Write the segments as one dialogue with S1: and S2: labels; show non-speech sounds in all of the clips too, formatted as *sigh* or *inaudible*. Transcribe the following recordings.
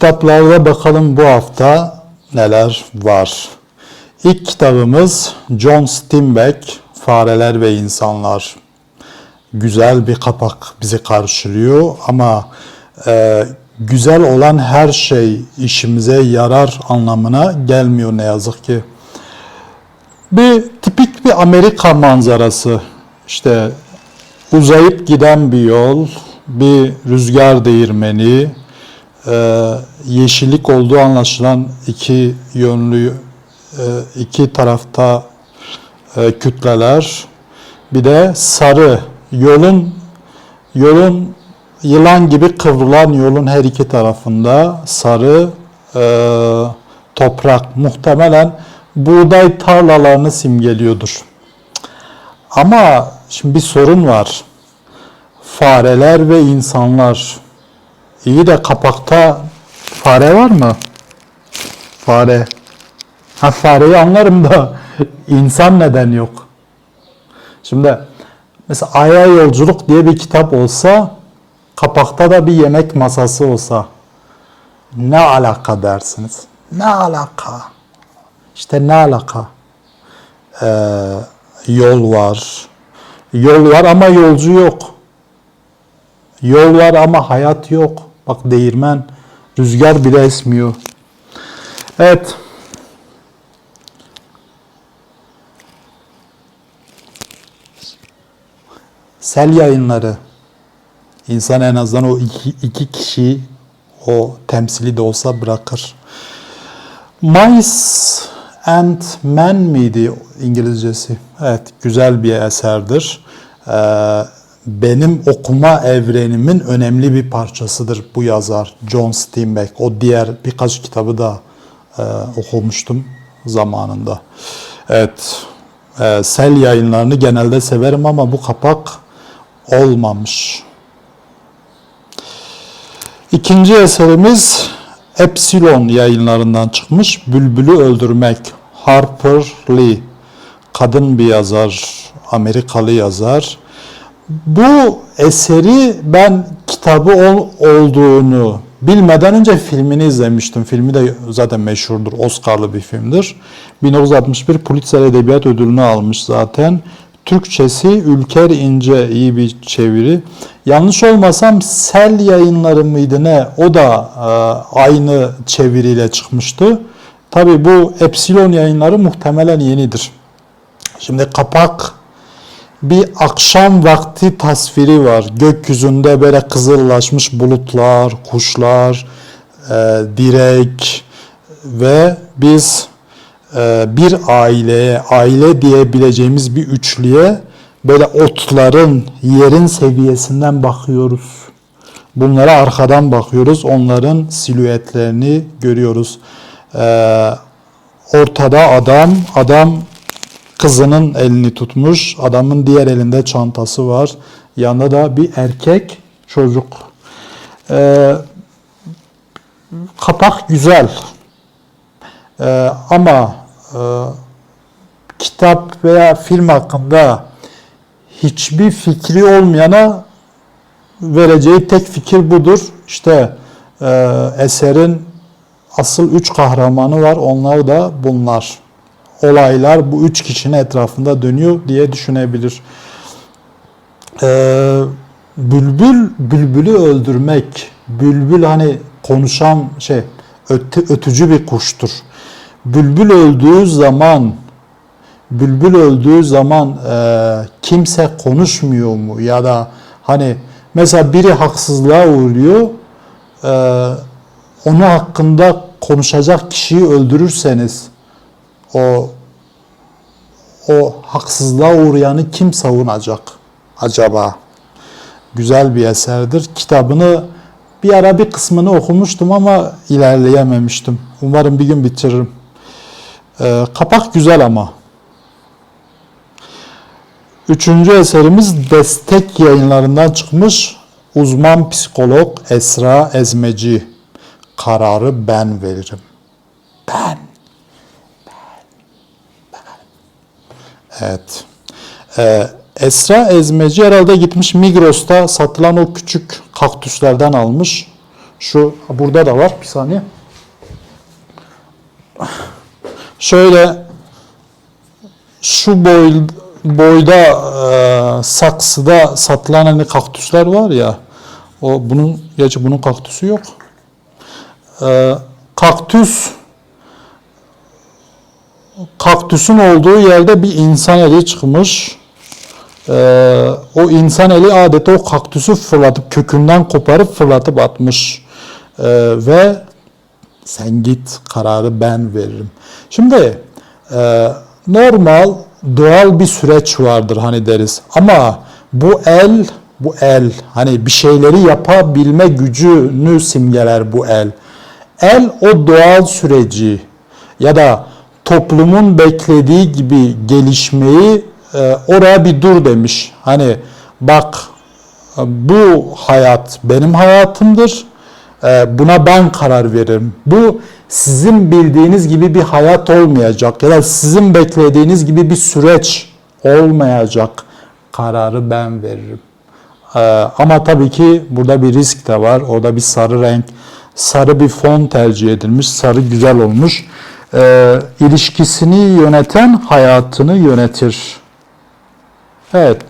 S1: kitaplarda bakalım bu hafta neler var. İlk kitabımız John Steinbeck, Fareler ve İnsanlar. Güzel bir kapak bizi karşılıyor ama e, güzel olan her şey işimize yarar anlamına gelmiyor ne yazık ki. Bir tipik bir Amerika manzarası. İşte uzayıp giden bir yol, bir rüzgar değirmeni, e, yeşillik olduğu anlaşılan iki yönlü e, iki tarafta e, kütleler, bir de sarı yolun yolun yılan gibi kıvrılan yolun her iki tarafında sarı e, toprak muhtemelen buğday tarlalarını simgeliyordur. Ama şimdi bir sorun var. Fareler ve insanlar. İyi de kapakta fare var mı? Fare. Ha fareyi anlarım da *laughs* insan neden yok? Şimdi mesela Ay'a Yolculuk diye bir kitap olsa kapakta da bir yemek masası olsa ne alaka dersiniz? Ne alaka? İşte ne alaka? Ee, yol var. Yol var ama yolcu yok. Yol var ama hayat yok. Bak değirmen, rüzgar bile esmiyor. Evet. Sel yayınları. İnsan en azından o iki, iki kişiyi o temsili de olsa bırakır. Mice and Men miydi İngilizcesi? Evet, güzel bir eserdir. Ee, benim okuma evrenimin önemli bir parçasıdır bu yazar John Steinbeck. O diğer birkaç kitabı da e, okumuştum zamanında. Evet, e, Sel yayınlarını genelde severim ama bu kapak olmamış. İkinci eserimiz Epsilon yayınlarından çıkmış Bülbülü Öldürmek. Harper Lee. Kadın bir yazar, Amerikalı yazar. Bu eseri ben kitabı ol, olduğunu bilmeden önce filmini izlemiştim. Filmi de zaten meşhurdur, Oscar'lı bir filmdir. 1961 Pulitzer Edebiyat Ödülünü almış zaten. Türkçesi Ülker İnce iyi bir çeviri. Yanlış olmasam Sel yayınları mıydı ne? O da e, aynı çeviriyle çıkmıştı. Tabi bu Epsilon yayınları muhtemelen yenidir. Şimdi kapak bir akşam vakti tasviri var. Gökyüzünde böyle kızıllaşmış bulutlar, kuşlar, e, direk ve biz e, bir aileye, aile diyebileceğimiz bir üçlüye böyle otların, yerin seviyesinden bakıyoruz. Bunlara arkadan bakıyoruz. Onların silüetlerini görüyoruz. Ee, ortada adam, adam kızının elini tutmuş. Adamın diğer elinde çantası var. Yanında da bir erkek çocuk. Ee, kapak güzel. Ee, ama e, kitap veya film hakkında hiçbir fikri olmayana vereceği tek fikir budur. İşte e, eserin asıl üç kahramanı var. Onlar da bunlar. Olaylar bu üç kişinin etrafında dönüyor diye düşünebilir. E, bülbül, bülbülü öldürmek. Bülbül hani konuşan şey, öte, ötücü bir kuştur. Bülbül öldüğü zaman bülbül öldüğü zaman e, kimse konuşmuyor mu ya da hani mesela biri haksızlığa uğruyor e, onu hakkında konuşacak kişiyi öldürürseniz o o haksızlığa uğrayanı kim savunacak acaba? Güzel bir eserdir. Kitabını bir ara bir kısmını okumuştum ama ilerleyememiştim. Umarım bir gün bitiririm. E, kapak güzel ama. Üçüncü eserimiz Destek yayınlarından çıkmış uzman psikolog Esra Ezmeci. Kararı ben veririm. Ben. Ben. Evet. Ee, Esra Ezmeci herhalde gitmiş Migros'ta satılan o küçük kaktüslerden almış. Şu burada da var bir saniye. Şöyle şu boy, boyda e, saksıda satılan hani kaktüsler var ya o bunun gerçi bunun kaktüsü yok. E, kaktüs kaktüsün olduğu yerde bir insan eli çıkmış. Ee, o insan eli adeta o kaktüsü fırlatıp kökünden koparıp fırlatıp atmış. Ee, ve sen git kararı ben veririm. Şimdi e, normal doğal bir süreç vardır hani deriz. Ama bu el bu el hani bir şeyleri yapabilme gücünü simgeler bu el. El o doğal süreci ya da toplumun beklediği gibi gelişmeyi e, oraya bir dur demiş. Hani bak bu hayat benim hayatımdır. E, buna ben karar veririm. Bu sizin bildiğiniz gibi bir hayat olmayacak ya da sizin beklediğiniz gibi bir süreç olmayacak. Kararı ben veririm. E, ama tabii ki burada bir risk de var. Orada bir sarı renk, sarı bir fon tercih edilmiş. Sarı güzel olmuş. E, ilişkisini yöneten hayatını yönetir. Evet,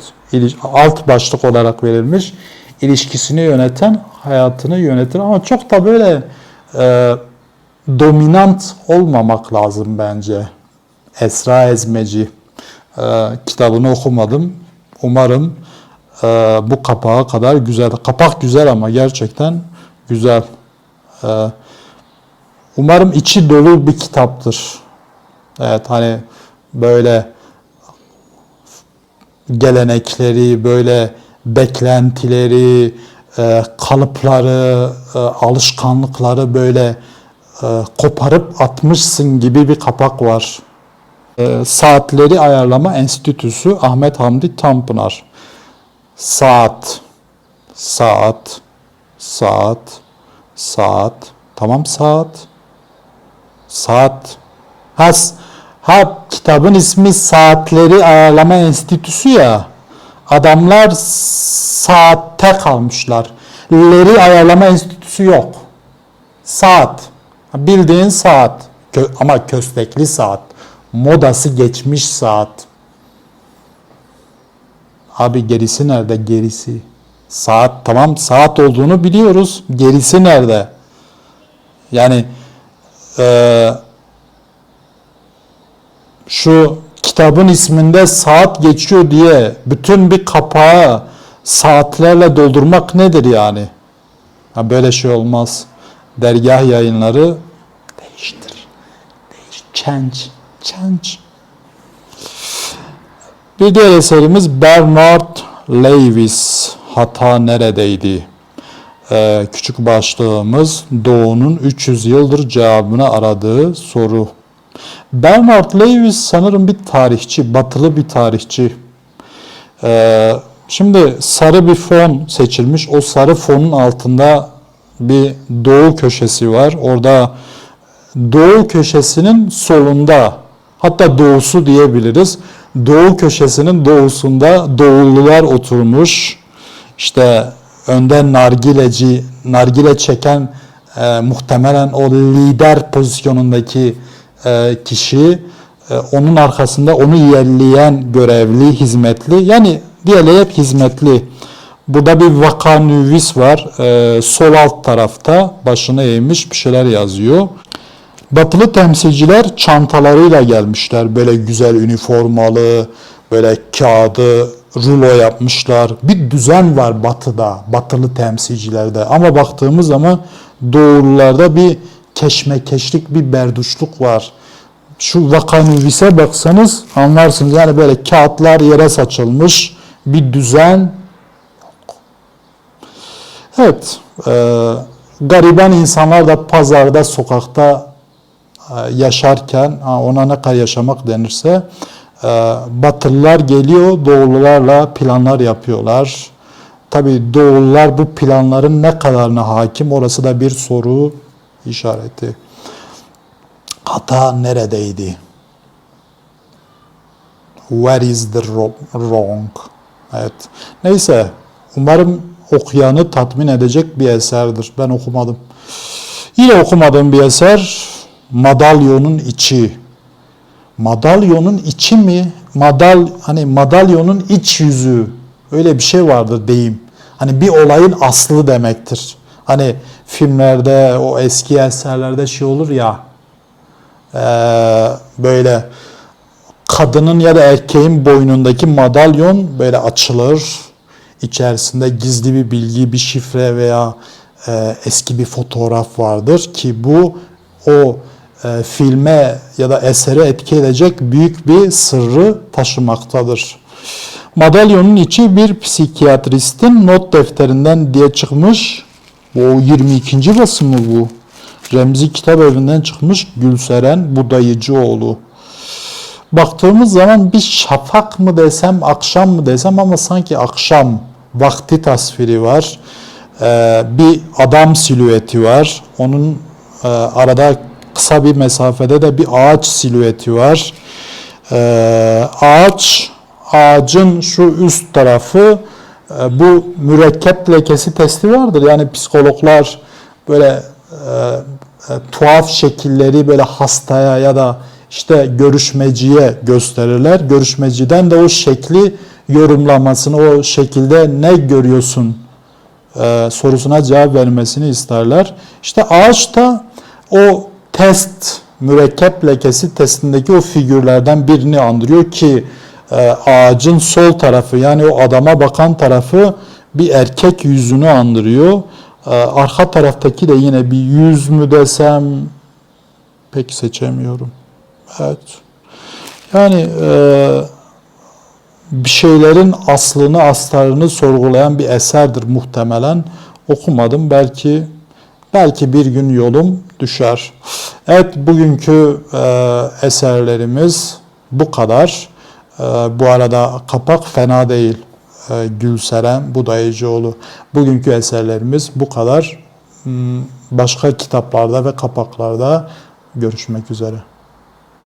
S1: alt başlık olarak verilmiş. İlişkisini yöneten hayatını yönetir ama çok da böyle e, dominant olmamak lazım bence. Esra Ezmeci e, kitabını okumadım. Umarım e, bu kapağa kadar güzel. Kapak güzel ama gerçekten güzel. E, umarım içi dolu bir kitaptır. Evet hani böyle gelenekleri, böyle beklentileri, e, kalıpları, e, alışkanlıkları böyle e, koparıp atmışsın gibi bir kapak var. Saatleri Ayarlama Enstitüsü Ahmet Hamdi Tanpınar. Saat, saat, saat, saat, tamam saat, saat. Ha, s- ha kitabın ismi Saatleri Ayarlama Enstitüsü ya. Adamlar saatte kalmışlar. Leri ayarlama enstitüsü yok. Saat. Bildiğin saat. Kö- ama köstekli saat. Modası geçmiş saat. Abi gerisi nerede? Gerisi. Saat tamam saat olduğunu biliyoruz. Gerisi nerede? Yani eee şu kitabın isminde saat geçiyor diye bütün bir kapağı saatlerle doldurmak nedir yani? Ha böyle şey olmaz. Dergah yayınları değiştir. Değiş. Change. Change. Bir diğer eserimiz Bernard Lewis. Hata neredeydi? Ee, küçük başlığımız Doğu'nun 300 yıldır cevabını aradığı soru. Bernard Lewis sanırım bir tarihçi, batılı bir tarihçi. Ee, şimdi sarı bir fon seçilmiş. O sarı fonun altında bir doğu köşesi var. Orada doğu köşesinin solunda, hatta doğusu diyebiliriz. Doğu köşesinin doğusunda doğullular oturmuş. İşte önden nargileci, nargile çeken e, muhtemelen o lider pozisyonundaki e, kişi, e, onun arkasında onu yerleyen görevli, hizmetli, yani diğerleri hep hizmetli. Burada bir vakanüvis var, e, sol alt tarafta başını eğmiş bir şeyler yazıyor. Batılı temsilciler çantalarıyla gelmişler. Böyle güzel üniformalı, böyle kağıdı rulo yapmışlar. Bir düzen var batıda, batılı temsilcilerde. Ama baktığımız zaman doğulularda bir keşmekeşlik, bir berduşluk var. Şu vakanüvise baksanız anlarsınız. Yani böyle kağıtlar yere saçılmış bir düzen. Evet, e, gariban insanlar da pazarda, sokakta e, yaşarken ona ne kadar yaşamak denirse Batılılar geliyor doğulularla planlar yapıyorlar. Tabi doğulular bu planların ne kadarına hakim orası da bir soru işareti. Hata neredeydi? Where is the ro- wrong? Evet. Neyse umarım okuyanı tatmin edecek bir eserdir. Ben okumadım. Yine okumadığım bir eser Madalyonun içi. Madalyonun içi mi? Madal hani madalyonun iç yüzü. Öyle bir şey vardır deyim. Hani bir olayın aslı demektir. Hani filmlerde o eski eserlerde şey olur ya eee, böyle kadının ya da erkeğin boynundaki madalyon böyle açılır. İçerisinde gizli bir bilgi, bir şifre veya e, eski bir fotoğraf vardır ki bu o e, filme ya da esere etki edecek büyük bir sırrı taşımaktadır. Madalyonun içi bir psikiyatristin not defterinden diye çıkmış. O 22. basımı bu. Remzi Kitap Evi'nden çıkmış Gülseren Budayıcıoğlu. Baktığımız zaman bir şafak mı desem, akşam mı desem ama sanki akşam vakti tasviri var. Ee, bir adam silüeti var. Onun e, arada kısa bir mesafede de bir ağaç silüeti var. Ee, ağaç, ağacın şu üst tarafı e, bu mürekkep lekesi testi vardır. Yani psikologlar böyle e, e, tuhaf şekilleri böyle hastaya ya da işte görüşmeciye gösterirler. Görüşmeciden de o şekli yorumlamasını, o şekilde ne görüyorsun e, sorusuna cevap vermesini isterler. İşte ağaç da o test, mürekkep lekesi testindeki o figürlerden birini andırıyor ki e, ağacın sol tarafı yani o adama bakan tarafı bir erkek yüzünü andırıyor. E, arka taraftaki de yine bir yüz mü desem pek seçemiyorum. Evet. Yani e, bir şeylerin aslını, astarını sorgulayan bir eserdir muhtemelen. Okumadım. Belki belki bir gün yolum düşer. Evet, bugünkü e, eserlerimiz bu kadar. E, bu arada kapak fena değil. E, Gülseren Budayıcıoğlu. Bugünkü eserlerimiz bu kadar. Hmm, Başka kitaplarda ve kapaklarda görüşmek üzere.